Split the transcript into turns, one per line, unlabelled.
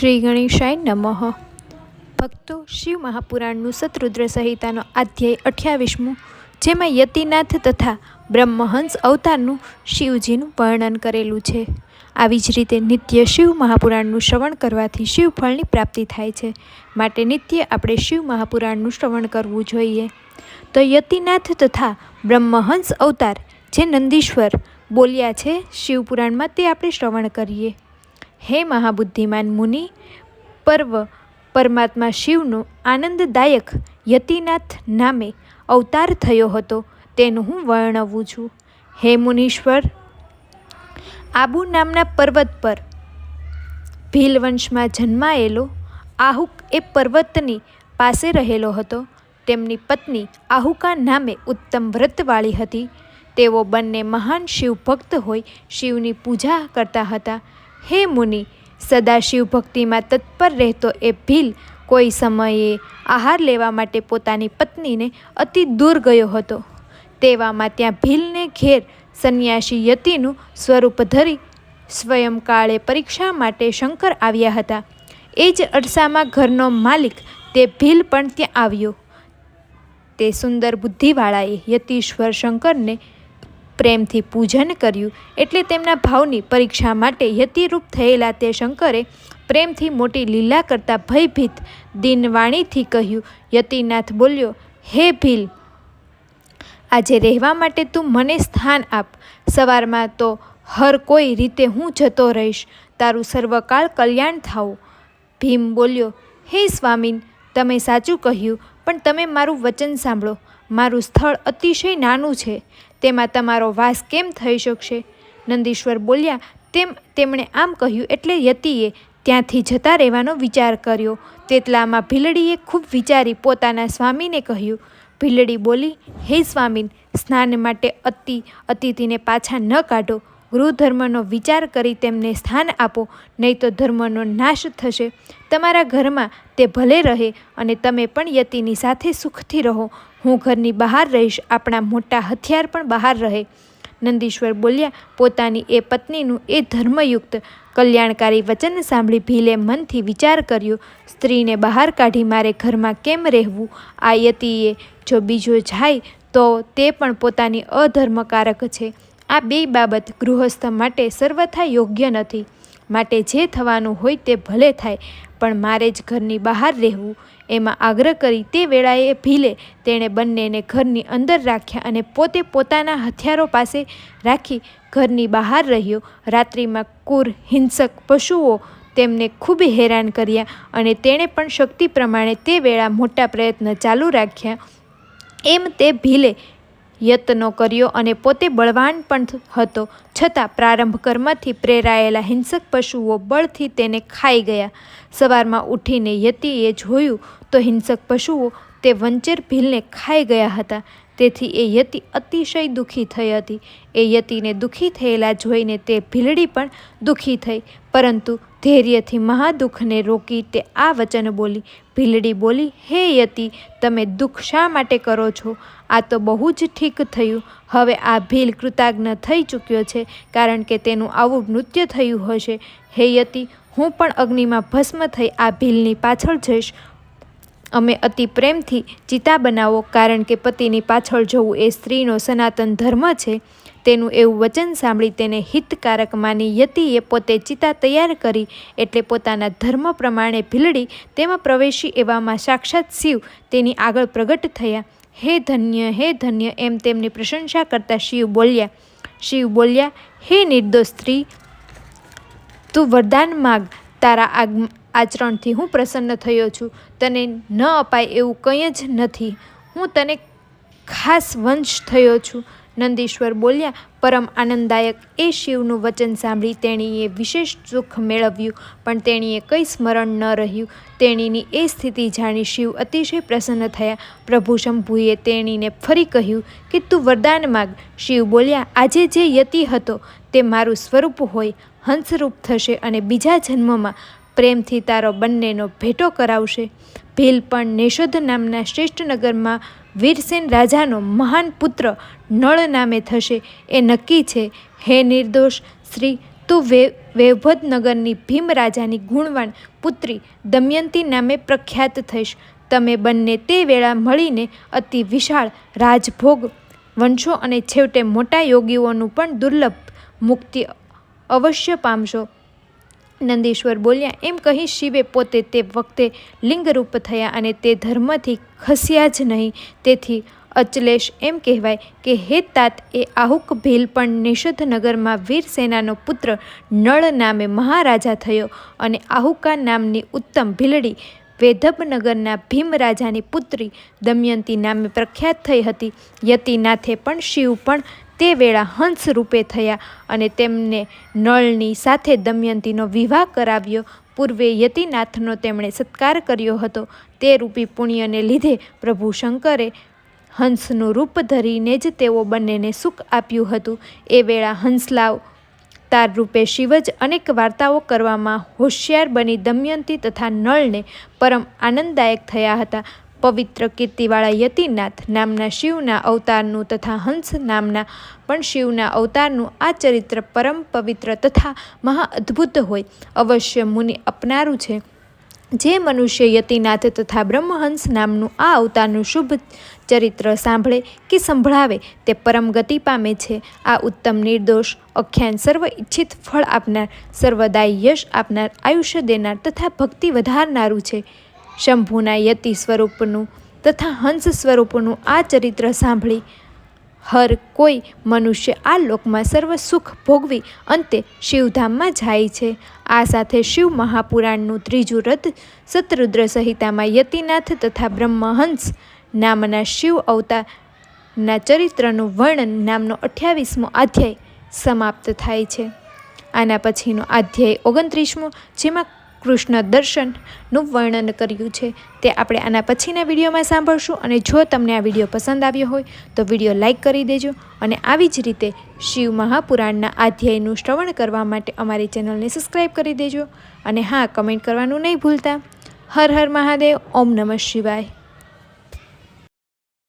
શ્રી ગણેશાય નમઃ. ભક્તો શિવ મહાપુરાણનું સતરુદ્ર સંહિતાનો અધ્યાય અઠ્યાવીસમું, જેમાં યતિનાથ તથા બ્રહ્મહંસ અવતારનું શિવજીનું વર્ણન કરેલું છે. આવી જ રીતે નિત્ય શિવ મહાપુરાણનું શ્રવણ કરવાથી શિવફળની પ્રાપ્તિ થાય છે. માટે નિત્ય આપણે શિવ મહાપુરાણનું શ્રવણ કરવું જોઈએ. તો યતિનાથ તથા બ્રહ્મહંસ અવતાર જે નંદીશ્વર બોલ્યા છે શિવપુરાણમાં તે આપણે શ્રવણ કરીએ. હે મહાબુદ્ધિમાન મુનિ, પર્વ પરમાત્મા શિવનો આનંદદાયક યતિનાથ નામે અવતાર થયો હતો, તેનું હું વર્ણવું છું. હે મુનીશ્વર, આબુ નામના પર્વત પર ભીલવંશમાં જન્માયેલો આહુક એ પર્વતની પાસે રહેલો હતો. તેમની પત્ની આહુકા નામે ઉત્તમ વ્રતવાળી હતી. તેઓ બંને મહાન શિવ ભક્ત હોય શિવની પૂજા કરતા હતા. હે મુનિ, સદાશિવ ભક્તિમાં તત્પર રહેતો એ ભીલ કોઈ સમયે આહાર લેવા માટે પોતાની પત્નીને અતિ દૂર ગયો હતો. તેવામાં ત્યાં ભીલને ઘેર સંન્યાસી યતિનું સ્વરૂપ ધરી સ્વયં કાળે પરીક્ષા માટે શંકર આવ્યા હતા. એ જ અરસામાં ઘરનો માલિક તે ભીલ પણ ત્યાં આવ્યો. તે સુંદર બુદ્ધિવાળાએ યતીશ્વર શંકરને પ્રેમથી પૂજન કર્યું એટલે તેમના ભાવની પરીક્ષા માટે યતિરૂપ થયેલા તે શંકરે પ્રેમથી મોટી લીલા કરતા ભયભીત દિનવાણીથી કહ્યું, યતિનાથ બોલ્યો, હે ભીલ, આજે રહેવા માટે તું મને સ્થાન આપ. સવારમાં તો હર કોઈ રીતે હું જતો રહીશ. તારું સર્વકાળ કલ્યાણ થાવું ભીમ બોલ્યો, હે સ્વામીન, તમે સાચું કહ્યું, પણ તમે મારું વચન સાંભળો. મારું સ્થળ અતિશય નાનું છે. તેમાં તમારો વાસ કેમ થઈ શકશે? નંદીશ્વર બોલ્યા, તેમ, તેમણે આમ કહ્યું એટલે યતિએ ત્યાંથી જતા રહેવાનો વિચાર કર્યો. તેટલામાં ભીલડીએ ખૂબ વિચારી પોતાના સ્વામીને કહ્યું. ભીલડી બોલી, હે સ્વામીન, સ્નાન માટે અતિ, અતિથિને પાછા ન કાઢો. ગૃહધર્મનો વિચાર કરી તેમને સ્થાન આપો, નહીં તો ધર્મનો નાશ થશે. તમારા ઘરમાં તે ભલે રહે અને તમે પણ યતિની સાથે સુખથી રહો. હું ઘરની બહાર રહીશ, આપણા મોટા હથિયાર પણ બહાર રહે. નંદીશ્વર બોલ્યા, પોતાની એ પત્નીનું એ ધર્મયુક્ત, કલ્યાણકારી વચન સાંભળી ભીલે મનથી વિચાર કર્યો, સ્ત્રીને બહાર કાઢી મારે ઘરમાં કેમ રહેવું? આ યતિએ જો બીજો જાય, તો તે પણ પોતાની અધર્મકારક છે. આ બે બાબત ગૃહસ્થ માટે સર્વથા યોગ્ય નથી. માટે જે થવાનું હોય તે ભલે થાય, પણ મારે જ ઘરની બહાર રહેવું. એમાં આગ્રહ કરી તે વેળાએ ભીલે તેણે બંનેને ઘરની અંદર રાખ્યા અને પોતે પોતાના હથિયારો પાસે રાખી ઘરની બહાર રહ્યો. રાત્રિમાં કુર, હિંસક પશુઓ તેમને ખૂબ હેરાન કર્યા અને તેણે પણ શક્તિ પ્રમાણે તે વેળા મોટા પ્રયત્ન ચાલુ રાખ્યા. એમ તે ભીલે યત્નો કર્યો અને પોતે બળવાન પણ હતો. છતાં પ્રારંભ કર્મથી પ્રેરાયેલા હિંસક પશુઓ બળથી તેને ખાઈ ગયા. સવારમાં ઉઠીને યતિએ જોયું તો હિંસક પશુઓ તે વંચેર ભીલને ખાઈ ગયા હતા. તેથી એ યતિ અતિશય દુઃખી થઈ હતી. એ યતિને દુઃખી થયેલા જોઈને તે ભીલડી પણ દુઃખી થઈ. પરંતુ ધૈર્યથી મહાદુઃખને રોકી તે આ વચન બોલી, ભીલડી બોલી, હે યતિ, તમે દુઃખ શા માટે કરો છો? આ તો બહુ જ ઠીક થયું. હવે આ ભીલ કૃતજ્ઞ થઈ ચૂક્યો છે, કારણ કે તેનું આવું નૃત્ય થયું હશે. હે યતિ, હું પણ અગ્નિમાં ભસ્મ થઈ આ ભીલની પાછળ જઈશ. અમે અતિ પ્રેમથી ચિતા બનાવો કારણ કે પતિની પાછળ જવું એ સ્ત્રીનો સનાતન ધર્મ છે. તેનું એવું વચન સાંભળી તેને હિતકારક માની યતિએ પોતે ચિતા તૈયાર કરી એટલે પોતાના ધર્મ પ્રમાણે ભીલડી તેમાં પ્રવેશી એવામાં સાક્ષાત શિવ તેની આગળ પ્રગટ થયા. હે ધન્ય હે ધન્ય, એમ તેમની પ્રશંસા કરતા શિવ બોલ્યા. શિવ બોલ્યા, હે નિર્દોષ સ્ત્રી, તું વરદાન માગ, તારા આગ આચરણથી હું પ્રસન્ન થયો છું. તને ન અપાય એવું કંઈ જ નથી. હું તને ખાસ વંશ થયો છું. નંદીશ્વર બોલ્યા, પરમ આનંદદાયક એ શિવનું વચન સાંભળી તેણીએ વિશેષ સુખ મેળવ્યું, પણ તેણીએ કંઈ સ્મરણ ન રહ્યું. તેણીની એ સ્થિતિ જાણી શિવ અતિશય પ્રસન્ન થયા. પ્રભુ શંભુએ તેણીને ફરી કહ્યું કે, તું વરદાન માગ. શિવ બોલ્યા, આજે જે યતિ હતો તે મારું સ્વરૂપ હોય, હંસરૂપ થશે અને બીજા જન્મમાં પ્રેમથી તારો બંનેનો ભેટો કરાવશે. ભીલ પણ નેશોધ નામના શ્રેષ્ઠ નગરમાં વીરસેન રાજાનો મહાન પુત્ર નળ નામે થશે. એ નક્કી છે, હે નિર્દોષ, શ્રી તું વે, વૈભવનગરની ભીમ રાજાની ગુણવાન પુત્રી દમયંતી નામે પ્રખ્યાત થઈશ. તમે બંને તે વેળા મળીને અતિ વિશાળ રાજભોગ વંશો અને છેવટે મોટા યોગીઓનું પણ દુર્લભ મુક્તિ અવશ્ય પામશો. નંદીશ્વર બોલ્યા, એમ કહી શિવે પોતે તે વખતે લિંગરૂપ થયા અને તે ધર્મથી ખસ્યા જ નહીં. તેથી અચલેશ એમ કહેવાય કે હે તાત, એ આહુક ભીલ પણ નિષધનગરમાં વીરસેનાનો પુત્ર નળ નામે મહારાજા થયો અને આહુકા નામની ઉત્તમ ભીલડી વેધબનગરના ભીમ રાજાની પુત્રી દમયંતી નામે પ્રખ્યાત થઈ હતી. યતિનાથે પણ શિવ પણ તે વેળા હંસ રૂપે થયા અને તેમને નળની સાથે દમયંતીનો વિવાહ કરાવ્યો. પૂર્વે યતિનાથનો તેમણે સત્કાર કર્યો હતો. તે રૂપી પુણ્યને લીધે પ્રભુ શંકરે હંસનું રૂપ ધરીને જ તેઓ બંનેને સુખ આપ્યું હતું. એ વેળા હંસલાવ તાર રૂપે શિવ જ અનેક વાર્તાઓ કરવામાં હોશિયાર બની દમયંતી તથા નળને પરમ આનંદદાયક થયા હતા. પવિત્ર કીર્તિવાળા યતિનાથ નામના શિવના અવતારનું તથા હંસ નામના પણ શિવના અવતારનું આ ચરિત્ર પરમ પવિત્ર તથા મહા અદ્ભુત હોય, અવશ્ય મુનિ અપનારું છે. જે મનુષ્ય યતિનાથ તથા બ્રહ્મહંસ નામનું આ અવતારનું શુભ ચરિત્ર સાંભળે કે સંભળાવે તે પરમ ગતિ પામે છે. આ ઉત્તમ નિર્દોષ, અખ્યાન સર્વ ઈચ્છિત ફળ આપનાર, સર્વદાય યશ આપનાર, આયુષ્ય દેનાર તથા ભક્તિ વધારનારું છે. શંભુના યતિ સ્વરૂપનું તથા હંસ સ્વરૂપનું આ ચરિત્ર સાંભળી હર કોઈ મનુષ્ય આ લોકમાં સર્વ સુખ ભોગવી અંતે શિવધામમાં જાય છે. આ સાથે શિવ મહાપુરાણનું ત્રીજું રથ સતરુદ્ર સંહિતામાં યતિનાથ તથા બ્રહ્મહંસ નામના શિવ અવતારના ચરિત્રનું વર્ણન નામનો અઠ્યાવીસમો અધ્યાય સમાપ્ત થાય છે. આના પછીનો અધ્યાય ઓગણત્રીસમો, જેમાં કૃષ્ણ દર્શનનું વર્ણન કર્યું છે. તે આપણે આના પછીના વિડીયોમાં સાંભળશું અને જો તમને આ વીડિયો પસંદ આવ્યો હોય તો વીડિયો લાઇક કરી દેજો અને આવી જ રીતે શિવ મહાપુરાણના અધ્યાયનું શ્રવણ કરવા માટે અમારી ચેનલને સબસ્ક્રાઈબ કરી દેજો અને હા, કમેન્ટ કરવાનું નહીં ભૂલતા. હર હર મહાદેવ, ઓમ નમઃ શિવાય.